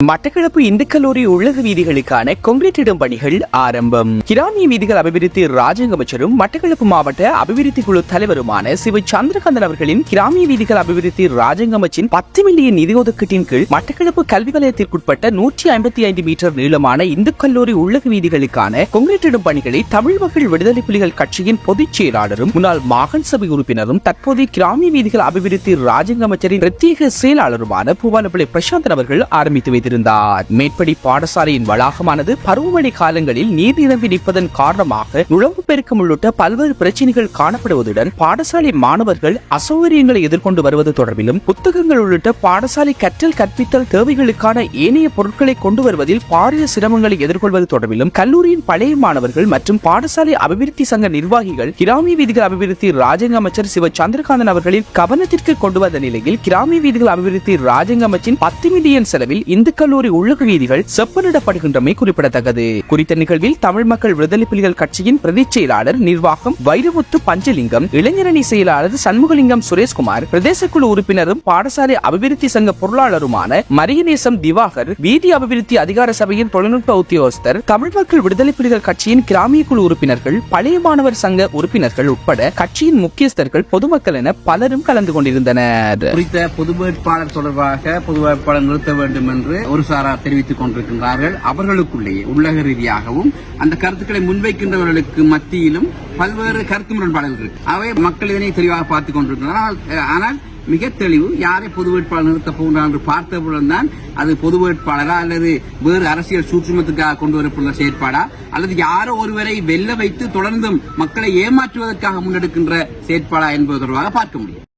மட்டக்களப்பு இந்து கல்லூரி உள்ளக வீதிகளுக்கான கொங்கிரீட் இடும் பணிகள் ஆரம்பம். கிராமிய வீதிகள் அபிவிருத்தி ராஜாங்க அமைச்சரும் மட்டக்களப்பு மாவட்ட அபிவிருத்தி குழு தலைவருமான சிவ சந்திரகாந்தன் அவர்களின் கிராமிய வீதிகள் அபிவிருத்தி ராஜாங்க அமைச்சின் பத்து மில்லியன் நிதி ஒதுக்கீட்டின் கீழ் மட்டக்களப்பு கல்வி வலயத்திற்குட்பட்ட நூற்றி ஐம்பத்தி ஐந்து மீட்டர் நீளமான இந்து கல்லூரி உள்ளக வீதிகளுக்கான கொங்கிரீட் இடும் பணிகளை தமிழ் மக்கள் விடுதலை புலிகள் கட்சியின் பொதுச் செயலாளரும் முன்னாள் மாகாண சபை உறுப்பினரும் தற்போதைய கிராமிய வீதிகள் அபிவிருத்தி ராஜாங்க அமைச்சரின் பிரத்யேக செயலாளருமான பூபாலப்பிள்ளை பிரசாந்தன் அவர்கள் ஆரம்பித்து வைத்திருந்தார் மேற்படி பாடசாலையின் வளாகமானது பருவமழை காலங்களில் நீர் நிரம்பி நிற்பதன் காரணமாக உழவு பெருக்கம் உள்ளிட்ட பல்வேறு பிரச்சனைகள் காணப்படுவதுடன் பாடசாலை மாணவர்கள் அசௌகரியங்களை எதிர்கொண்டு வருவது தொடர்பிலும் புத்தகங்கள் உள்ளிட்ட பாடசாலை கற்றல் கற்பித்தல் தேவைகளுக்கான ஏனைய பொருட்களை கொண்டு வருவதில் பாரிய சிரமங்களை எதிர்கொள்வது தொடர்பிலும் கல்லூரியின் பழைய மாணவர்கள் மற்றும் பாடசாலை அபிவிருத்தி சங்க நிர்வாகிகள் கிராமிய வீதிகள் அபிவிருத்தி ராஜங்க அமைச்சர் சிவ சந்திரகாந்தன் அவர்களின் கவனத்திற்கு கொண்டு வந்த நிலையில் கிராமிய வீதிகள் அபிவிருத்தி ராஜங்க அமைச்சின் பத்து மில்லியன் செலவில் இந்து கல்லூரி உள்ளக வீதிகள் செப்பனிடப்படுகின்றமை குறிப்பிடத்தக்கது. குறித்த நிகழ்வில் தமிழ் மக்கள் விடுதலை புலிகள் கட்சியின் பிரதி செயலாளர் நிர்வாகம் வைரமுத்து பஞ்சலிங்கம் இளைஞரணி செயலாளர் சண்முகலிங்கம் சுரேஷ்குமார் பிரதேச குழு உறுப்பினரும் பாடசாலை அபிவிருத்தி சங்க பொருளாளருமான மரியநேசம் திவாகர் வீதி அபிவிருத்தி அதிகார சபையின் தொழில்நுட்ப உத்தியோகஸ்தர் தமிழ் மக்கள் விடுதலை புலிகள் கட்சியின் கிராமிய குழு உறுப்பினர்கள் பழைய மாணவர் சங்க உறுப்பினர்கள் உட்பட கட்சியின் முக்கியஸ்தர்கள் பொதுமக்கள் என பலரும் கலந்து கொண்டிருந்தனர். குறித்த பொது வேட்பாளர் தொடர்பாக பொது வேட்பாளர் நிறுத்த வேண்டும் என்று ஒரு சாரார் தெரிவித்துக் கொண்டிருக்கின்றார்கள். அவர்களுக்குள்ளேயே உள்ளக ரீதியாகவும் அந்த கருத்துக்களை முன்வைக்கின்றவர்களுக்கு மத்தியிலும் பல்வேறு கருத்து முரண்பாடுகள் இருக்கு. அவை மக்கள் இதனை தெளிவாக பார்த்துக் கொண்டிருக்கின்றனர். ஆனால், மிக தெளிவு யாரை பொது வேட்பாளர் நிறுத்தப் போகிறார் என்று பார்த்தவுடன் தான் அது பொது வேட்பாளரா அல்லது வேறு அரசியல் சூற்றுமத்துக்காக கொண்டு வரப்படுகிற செயற்பாடா? அல்லது யாரோ ஒருவரை வெல்ல வைத்து தொடர்ந்தும் மக்களை ஏமாற்றுவதற்காக முன்னெடுக்கின்ற செயற்பாடா என்பது தொடர்பாக பார்க்க முடியும்.